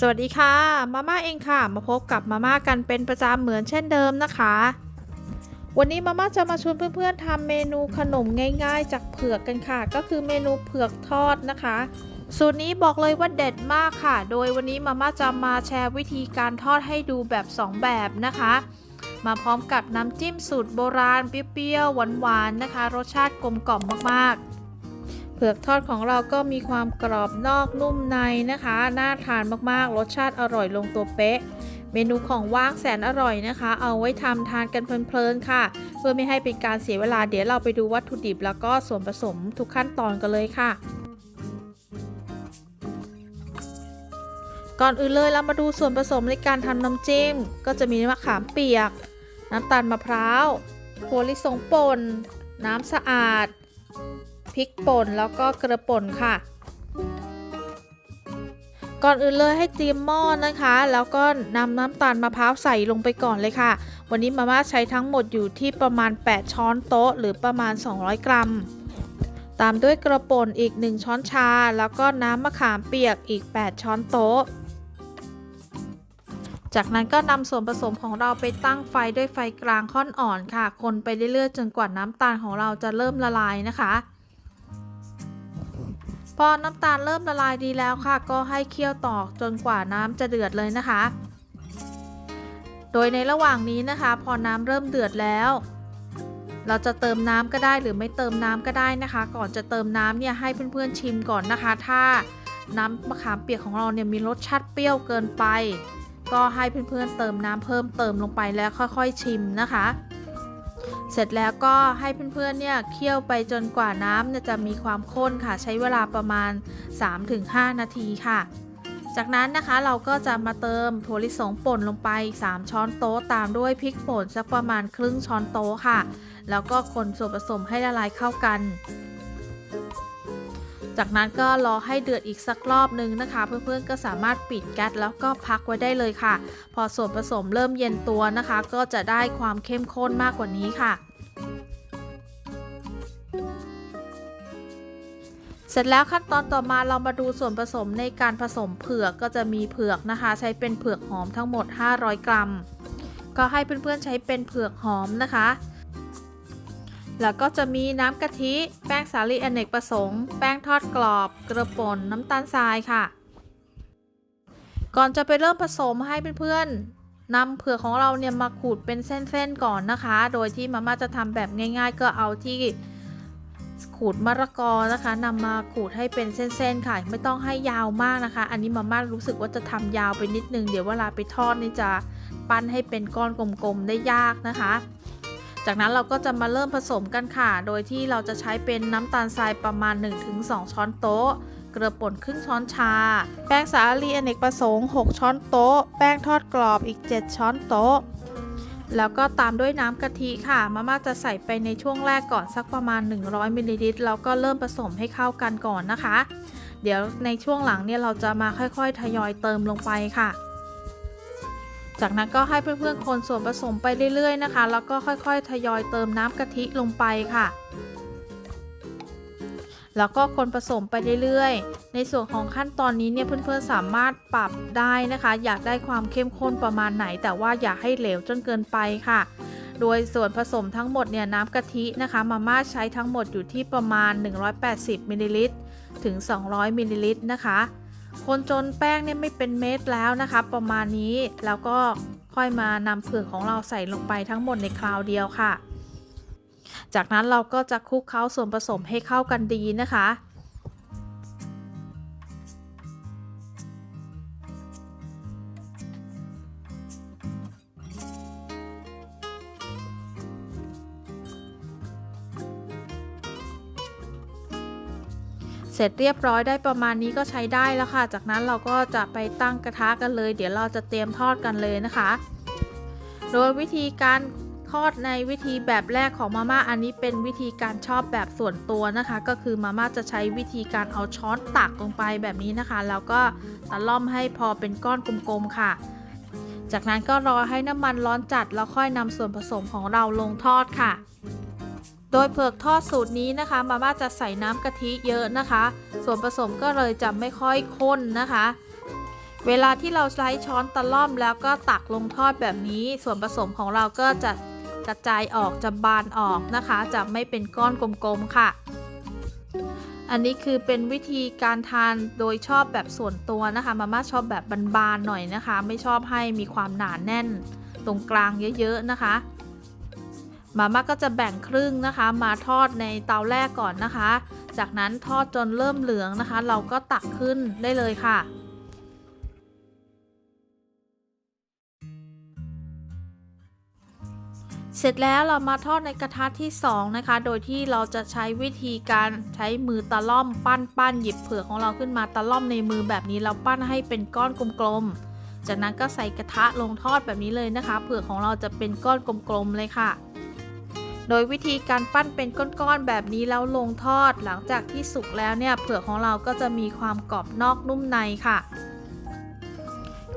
สวัสดีค่ะมาม่าเองค่ะ มาพบกับมาม่ากันเป็นประจำเหมือนเช่นเดิมนะคะ วันนี้มาม่าจะมาชวนเพื่อนๆทำเมนูขนมง่าย ๆ จากเผือกกันค่ะ ก็คือเมนูเผือกทอดนะคะ สูตรนี้บอกเลยว่าเด็ดมากค่ะ โดยวันนี้มาม่าจะมาแชร์วิธีการทอดให้ดูแบบ 2 แบบนะคะ มาพร้อมกับน้ำจิ้มสูตรโบราณเปรี้ยวๆหวานๆนะคะ รสชาติกลมกล่อมมากๆ ผือกทอดของเราก็มีความกรอบนอกนุ่มในนะคะ น่าทานมากๆ รสชาติอร่อยลงตัวเป๊ะ เมนูของว่างแสนอร่อยนะคะ เอาไว้ทำทานกันเพลินๆค่ะ เพื่อไม่ให้เป็นการเสียเวลา เดี๋ยวเราไปดูวัตถุดิบแล้วก็ส่วนผสมทุกขั้นตอนกันเลยค่ะก่อนอื่นเลยเรามาดูส่วนผสมในการทำน้ำจิ้ม ก็จะมีมะขามเปียก น้ำตาลมะพร้าวถั่วลิสงป่น น้ำสะอาด พริกป่นแล้วก็กระป่นค่ะ ก่อนอื่นเลยให้เตรียมหม้อนะคะ แล้วก็นำน้ำตาลมะพร้าวใส่ลงไปก่อนเลยค่ะ วันนี้มาม่าใช้ทั้งหมดอยู่ที่ประมาณ 8 ช้อนโต๊ะ หรือประมาณ 200 กรัม ตามด้วยกระป่นอีก 1 ช้อนชา แล้วก็น้ำมะขามเปียกอีก 8 ช้อนโต๊ะจากนั้นก็นำส่วนผสมของเราไปตั้งไฟด้วยไฟกลางค่อนอ่อนค่ะ คนไปเรื่อยๆ จนกว่าน้ำตาลของเราจะเริ่มละลายนะคะ พอน้ำตาลเริ่มละลายดีแล้วค่ะ ก็ให้เคี่ยวต่อจนกว่าน้ำจะเดือดเลยนะคะ โดยในระหว่างนี้นะคะ พอน้ำเริ่มเดือดแล้ว เราจะเติมน้ำก็ได้หรือไม่เติมน้ำก็ได้นะคะ ก่อนจะเติมน้ำเนี่ยให้เพื่อนๆชิมก่อนนะคะ ถ้าน้ำมะขามเปียกของเราเนี่ยมีรสชาติเปรี้ยวเกินไป ก็ให้เพื่อนๆเติมน้ำเพิ่มเติมลงไปแล้วค่อยๆชิมนะคะ เสร็จแล้วก็ให้เพื่อนๆเนี่ยเคี่ยวไปจนกว่าน้ำจะมีความข้นค่ะ ใช้เวลาประมาณ 3-5 นาทีค่ะ จากนั้นนะคะเราก็จะมาเติมถั่วลิสงป่นลงไป 3 ช้อนโต๊ะตามด้วยพริกป่นสักประมาณครึ่งช้อนโต๊ะค่ะ แล้วก็คนส่วนผสมให้ละลายเข้ากัน จากนั้นก็รอให้เดือดอีกสักรอบนึงนะคะ เพื่อนๆก็สามารถปิดแก๊สแล้วก็พักไว้ได้เลยค่ะ พอส่วนผสมเริ่มเย็นตัวนะคะ ก็จะได้ความเข้มข้นมากกว่านี้ค่ะเสร็จแล้วขั้นตอนต่อมาเรามาดูส่วนผสมในการผสมเผือกก็จะมีเผือกนะคะ ใช้เป็นเผือกหอมทั้งหมด 500 กรัม ก็ให้เพื่อนๆใช้เป็นเผือกหอมนะคะ แล้วก็จะมีน้ำกะทิ แป้งสาลีอเนกประสงค์ แป้งทอดกรอบกระป่นน้ำตาลทรายค่ะ ก่อนจะไปเริ่มผสมให้เพื่อนๆนำเผือกของเราเนี่ยมาขูดเป็นเส้นๆก่อนนะคะ โดยที่มาม่าจะทำแบบง่าย ๆ ก็เอาที่ขูดมะละกอนะคะนำมาขูดให้เป็นเส้นๆค่ะ ไม่ต้องให้ยาวมากนะคะ อันนี้มาม่ารู้สึกว่าจะทำยาวไปนิดนึง เดี๋ยวเวลาไปทอดนี่จะปั้นให้เป็นก้อนกลมๆได้ยากนะคะ จากนั้นเราก็จะมาเริ่มผสมกันค่ะ โดยที่เราจะใช้เป็นน้ำตาลทรายประมาณ 1-2 ช้อนโต๊ะ เกลือป่นครึ่งช้อนชา แป้งสาลีอเนกประสงค์ 6 ช้อนโต๊ะ แป้งทอดกรอบอีก 7 ช้อนโต๊ะ แล้วก็ตามด้วยน้ำกะทิค่ะ มาม่าจะใส่ไปในช่วงแรกก่อนสักประมาณ 100มิลลิลิตรแล้วก็เริ่มผสมให้เข้ากันก่อนนะคะ เดี๋ยวในช่วงหลังเนี่ยเราจะมาค่อยๆ ทยอยเติมลงไปค่ะ จากนั้นก็ให้เพื่อนๆคนส่วนผสมไปเรื่อยๆนะคะ แล้วก็ค่อยๆ ทยอยเติมน้ำกะทิลงไปค่ะ แล้วก็คนผสมไปเรื่อยๆ ในส่วนของขั้นตอนนี้เนี่ยเพื่อนๆสามารถปรับได้นะคะ อยากได้ความเข้มข้นประมาณไหน แต่ว่าอย่าให้เหลวจนเกินไปค่ะโดยส่วนผสมทั้งหมดเนี่ยน้ำกะทินะคะมาม่าใช้ทั้งหมดอยู่ที่ประมาณ 180มิลลิลิตรถึง 200มิลลิลิตรนะคะ คนจนแป้งเนี่ยไม่เป็นเม็ดแล้วนะคะ ประมาณนี้แล้วก็ค่อยมานำเผือกของเราใส่ลงไปทั้งหมดในคราวเดียวค่ะ จากนั้นเราก็จะคลุกเคล้าส่วนผสมให้เข้ากันดีนะคะ เสร็จเรียบร้อยได้ประมาณนี้ก็ใช้ได้แล้วค่ะ จากนั้นเราก็จะไปตั้งกระทะกันเลย เดี๋ยวเราจะเตรียมทอดกันเลยนะคะ โดยวิธีการทอดในวิธีแบบแรกของมาม่าอันนี้เป็นวิธีการชอบแบบส่วนตัวนะคะ ก็คือมาม่าจะใช้วิธีการเอาช้อนตักลงไปแบบนี้นะคะ แล้วก็ตะล่อมให้พอเป็นก้อนกลมๆค่ะ จากนั้นก็รอให้น้ำมันร้อนจัดแล้วค่อยนำส่วนผสมของเราลงทอดค่ะ โดยเผือกทอดสูตรนี้นะคะ มาม่าจะใส่น้ำกะทิเยอะนะคะ ส่วนผสมก็เลยจะไม่ค่อยข้นนะคะ เวลาที่เราใช้ช้อนตะล่อมแล้วก็ตักลงทอดแบบนี้ ส่วนผสมของเราก็จะกระจายออกจะบานออกนะคะ จะไม่เป็นก้อนกลมๆค่ะ อันนี้คือเป็นวิธีการทานโดยชอบแบบส่วนตัวนะคะมาม่าชอบแบบบานๆหน่อยนะคะ ไม่ชอบให้มีความหนาแน่น ตรงกลางเยอะๆนะคะ มาม่าก็จะแบ่งครึ่งนะคะ มาทอดในเตาแรกก่อนนะคะ จากนั้นทอดจนเริ่มเหลืองนะคะ เราก็ตักขึ้นได้เลยค่ะเสร็จแล้วเรามาทอดในกระทะที่ 2 นะคะ โดยที่เราจะใช้วิธีการใช้มือตะล่อมปั้นปั้นหยิบเผือกของเราขึ้นมาตะล่อมในมือแบบนี้เราปั้นให้เป็นก้อนกลมๆ จากนั้นก็ใส่กระทะลงทอดแบบนี้เลยนะคะ เผือกของเราจะเป็นก้อนกลมๆเลยค่ะ โดยวิธีการปั้นเป็นก้อนๆแบบนี้แล้วลงทอด หลังจากที่สุกแล้วเนี่ยเผือกของเราก็จะมีความกรอบนอกนุ่มในค่ะ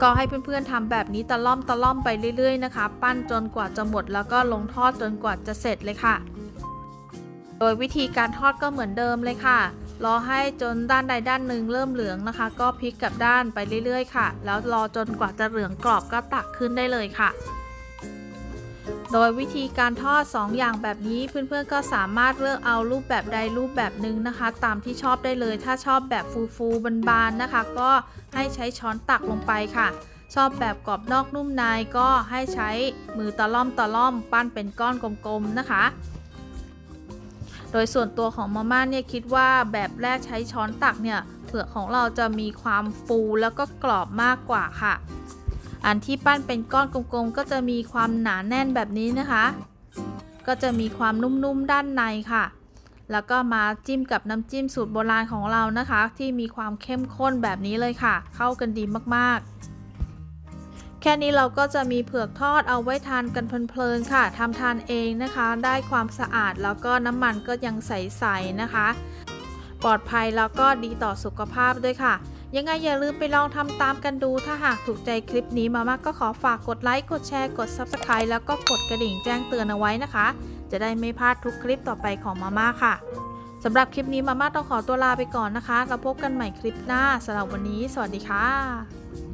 ก็ให้เพื่อนๆทำแบบนี้ตะล่อมตะล่อมไปเรื่อยๆนะคะ ปั้นจนกว่าจะหมดแล้วก็ลงทอดจนกว่าจะเสร็จเลยค่ะ โดยวิธีการทอดก็เหมือนเดิมเลยค่ะรอให้จนด้านใดด้านหนึ่งเริ่มเหลืองนะคะ ก็พลิกกลับด้านไปเรื่อยๆ ค่ะ แล้วรอจนกว่าจะเหลืองกรอบก็ตักขึ้นได้เลยค่ะ โดยวิธีการทอด 2 อย่างแบบนี้เพื่อนๆก็สามารถเลือกเอารูปแบบใดรูปแบบหนึ่งนะคะ ตามที่ชอบได้เลย ถ้าชอบแบบฟูๆบานๆนะคะ ก็ให้ใช้ช้อนตักลงไปค่ะ ชอบแบบกรอบนอกนุ่มในก็ให้ใช้มือตะล่อมตะล่อมปั้นเป็นก้อนกลมๆนะคะโดยส่วนตัวของมาม่าเนี่ยคิดว่าแบบแรกใช้ช้อนตักเนี่ยเผือกของเราจะมีความฟูแล้วก็กรอบมากกว่าค่ะ อันที่ปั้นเป็นก้อนกลมๆ ก็จะมีความหนาแน่นแบบนี้นะคะ ก็จะมีความนุ่มๆด้านในค่ะ แล้วก็มาจิ้มกับน้ำจิ้มสูตรโบราณของเรานะคะ ที่มีความเข้มข้นแบบนี้เลยค่ะ เข้ากันดีมากๆ แค่นี้เราก็จะมีเผือกทอดเอาไว้ทานกันเพลินๆค่ะทำทานเองนะคะ ได้ความสะอาดแล้วก็น้ำมันก็ยังใสๆนะคะ ปลอดภัยแล้วก็ดีต่อสุขภาพด้วยค่ะ ยังไงอย่าลืมไปลองทำตามกันดู ถ้าหากถูกใจคลิปนี้มาม่าก็ขอฝากกดไลค์ กดแชร์ กด Subscribe แล้วก็กดกระดิ่งแจ้งเตือนเอาไว้นะคะ จะได้ไม่พลาดทุกคลิปต่อไปของมาม่าค่ะสำหรับคลิปนี้มาม่าต้องขอตัวลาไปก่อนนะคะ เราพบกันใหม่คลิปหน้าสำหรับวันนี้ สวัสดีค่ะ